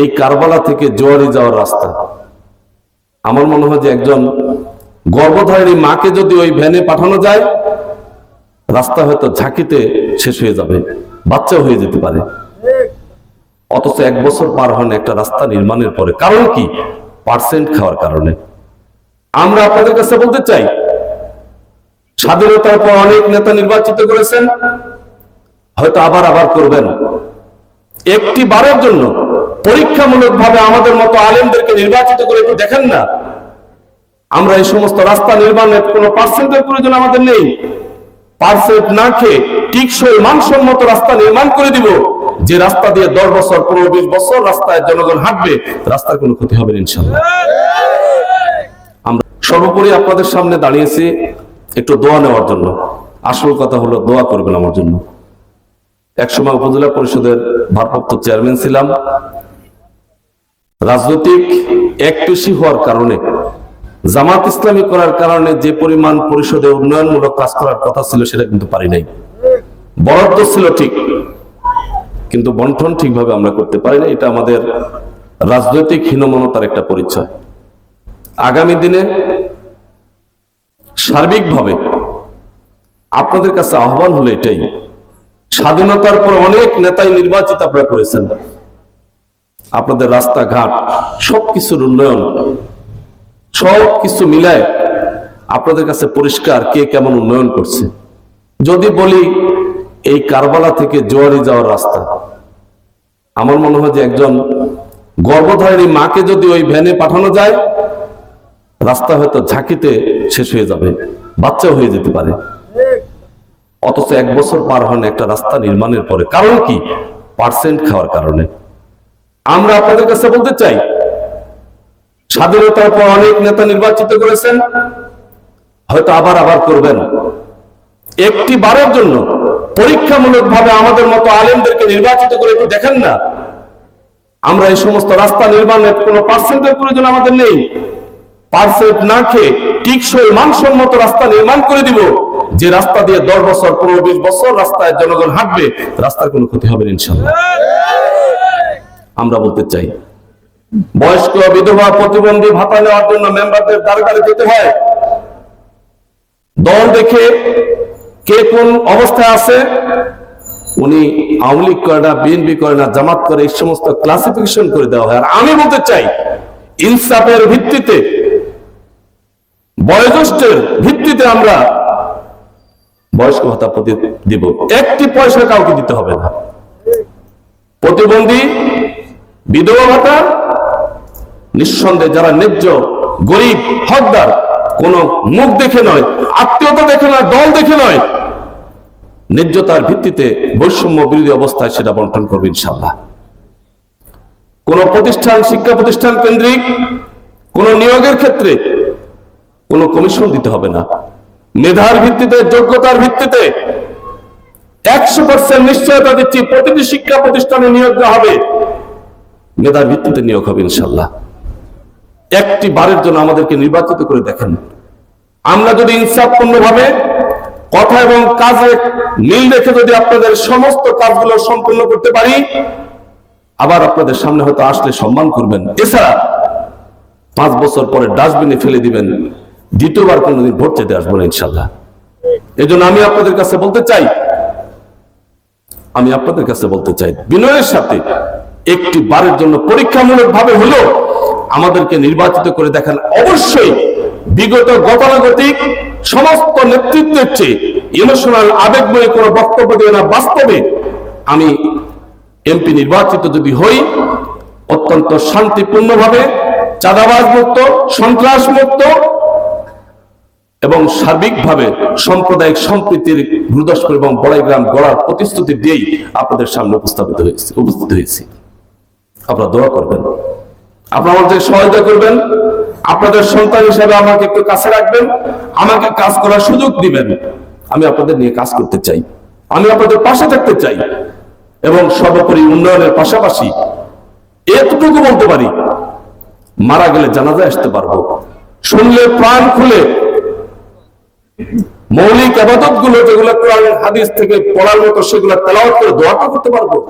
এই কারবালা থেকে জোয়ারি যাওয়ার রাস্তা। আমার মনে হয় যে একজন গর্ভধারিণী মাকে যদি ওই ভ্যানে পাঠানো যায়, রাস্তা হয়তো ঝাঁকিতে শেষ হয়ে যাবে, বাচ্চা হয়ে যেতে পারে। অথচ এক বছর পার হন একটা রাস্তা নির্মাণের পরে। কারণ কি? পার্সেন্ট খাওয়ার কারণে। আমরা আপনাদের কাছে বলতে চাই, স্বাধীনতার পর অনেক নেতা নির্বাচিত করেছেন, হয়তো আবার আবার করবেন। একটি বারের জন্য পরীক্ষামূলক ভাবে আমাদের মতো আলেমদেরকে নির্বাচিত করে একটু দেখেন না। আমরা এই সমস্ত রাস্তা নির্মাণের কোনো পার্সেন্টের প্রয়োজন আমাদের নেই। পারফেক্ট না খেয়ে টিকসই মানসম্মত রাস্তা নির্মাণ করে দিব। যে রাস্তা দিয়ে দশ বছর, পনেরো, বিশ বছর রাস্তায় জনগণ হাঁটবে, রাস্তার কোনো ক্ষতি হবে ইনশাল্লাহ আমরা সর্বোপরি আপনাদের সামনে দাঁড়িয়েছি একটু দোয়া নেওয়ার জন্য। আসল কথা হলো দোয়া করবেন আমার জন্য। একসময় উপজেলা পরিষদের ভারপ্রাপ্ত চেয়ারম্যান ছিলাম। রাজনৈতিক একপেশি হওয়ার কারণে, জামাত ইসলামী করার কারণে যে পরিমাণ পরিষদে উন্নয়নমূলক কাজ করার কথা ছিল সেটা কিন্তু পারি নাই। বরাদ্দ ছিল ঠিক, কিন্তু বন্টন ঠিকভাবে আমরা করতে পারি না এটা আমাদের রাজনৈতিক হীনমনতার একটা পরিচয়। আগামী দিনে সার্বিকভাবে আপনাদের কাছে আহ্বান হলো এটাই, স্বাধীনতার পর অনেক নেতাই নির্বাচিত আপনারা করেছেন। আপনাদের রাস্তাঘাট, সবকিছুর উন্নয়ন সব কিছু মিলায় আপনাদের কাছে পরিষ্কার কে কেমন উন্নয়ন করছে। যদি বলি, এই কারবালা থেকে জোয়ারি যাওয়ার রাস্তা। আমার মনে হয় যে একজন গর্ভধারিণী মাকে যদি ওই ভ্যানে পাঠানো যায়, রাস্তা হয়তো ঝাঁকিতে শেষ হয়ে যাবে বাচ্চা হয়ে যেতে পারে। অথচ এক বছর পার হন একটা রাস্তা নির্মাণের পরে। কারণ কি? পার্সেন্ট খাওয়ার কারণে। আমরা আপনাদের কাছে বলতে চাই, স্বাধীনতার পর অনেক নেতা নির্বাচিত করেছেন, হয়তো আবার আবার করবেন। একটি বারের জন্য পরীক্ষামূলক ভাবে আমাদের মতো আলেমদেরকে নির্বাচিত করে একটু দেখেন না। আমরা এই সমস্ত রাস্তা নির্মাণের কোনো পার্সেন্টের প্রয়োজন আমাদের নেই। পারফেক্ট না খেয়ে টিকসই মানসম্মত রাস্তা নির্মাণ করে দিব, যে রাস্তা দিয়ে দশ বছর, পনেরো, বিশ বছর রাস্তায় জনগণ হাঁটবে, রাস্তার কোনো ক্ষতি হবে না ইনশাল্লাহ আমরা বলতে চাই। বয়স্ক বিধবা প্রতিবন্ধী ভাতা নেওয়ার জন্য মেম্বারদের দ্বারে দ্বারে যেতে হয়। দল দেখে কে কোন অবস্থায় আছে, উনি আওয়ামী লীগ করে না, বিএনপি করে না, জামাত করে, এই সমস্ত ক্লাসিফিকেশন করে দেওয়া হয়। আর আমি বলতে চাই, ইনসাফের ভিত্তিতে, বয়োজ্যেষ্ঠের ভিত্তিতে আমরা বয়স্ক ভাতা প্রতি দিব। একটি পয়সা কাউকে দিতে হবে না। প্রতিবন্ধী বিধবা ভাতা? নিঃসন্দেহে যারা ন্যায্য, গরিব, হকদার, কোন মুখ দেখে নয়, আত্মীয়তা দেখে নয়, দল দেখে নয়, ন্যায্যতার ভিত্তিতে বৈষম্য বিরোধী অবস্থায় সেটা বন্টন করবে ইনশাল্লাহ কোন প্রতিষ্ঠান, শিক্ষা প্রতিষ্ঠান কেন্দ্রিক, কোন নিয়োগের ক্ষেত্রে কোনো কমিশন দিতে হবে না। মেধার ভিত্তিতে, যোগ্যতার ভিত্তিতে একশো পার্সেন্ট নিশ্চয়তা দিচ্ছি, প্রতিটি শিক্ষা প্রতিষ্ঠানে নিয়োগ দেওয়া হবে। মেধার ভিত্তিতে নিয়োগ হবে ইনশাল্লাহ একটি বারের জন্য আমাদেরকে নির্বাচিত করে দেখেন। আমরা যদি ইনসাফপূর্ণ ভাবে কথা এবং কাজে মিল রেখে যদি আপনাদের সমস্ত কাজগুলো সম্পূর্ণ করতে পারি, আবার আপনাদের সামনে হয়তো আসলে সম্মান করবেন। এছাড়া পাঁচ বছর পরে ডাস্টবিনে ফেলে দিবেন, দ্বিতীয়বার কোনোদিন ভোট চেতে আসব না ইনশাল্লাহ এই আমি আপনাদের কাছে বলতে চাই, আমি আপনাদের কাছে বলতে চাই, বিনয়ের সাথে একটি বারের জন্য পরীক্ষামূলক ভাবে হলো আমাদেরকে নির্বাচিত করে দেখান। অবশ্যই বিগত গতানুগতিক সমস্ত নেতৃত্বের চেয়ে ইমোশনাল আবেগময় কোনো বক্তব্য দেবে না। বাস্তবে আমি এমপি নির্বাচিত যদি হই, অত্যন্ত শান্তিপূর্ণভাবে চাঁদাবাজ মুক্ত সন্ত্রাস মুক্ত এবং সার্বিকভাবে সাম্প্রদায়িক সম্প্রীতির গুরুদস্কর এবং বড়াইগ্রাম গড়ার প্রতিশ্রুতি দিয়েই আপনাদের সামনে উপস্থাপিত হয়েছে, উপস্থিত হয়েছি। আপনারা দোয়া করবেন। আপনার আমাদের সহায়তা করবেন। আপনাদের সন্তান হিসাবে আমাকে একটু কাছে রাখবেন। আমাকে কাজ করার সুযোগ দিবেন। আমি আপনাদের নিয়ে কাজ করতে চাই। আমি আপনাদের পাশে থাকতে চাই। এবং সর্বোপরি উন্নয়নের পাশাপাশি এতটুকু বলতে পারি, মারা গেলে জানাজায় আসতে পারব। শুনলে প্রাণ খুলে মৌলিক আবাদতগুলো যেগুলো হাদিস থেকে পড়ার মতো সেগুলো তেলাওয়াত করে দোয়াটা করতে পারব।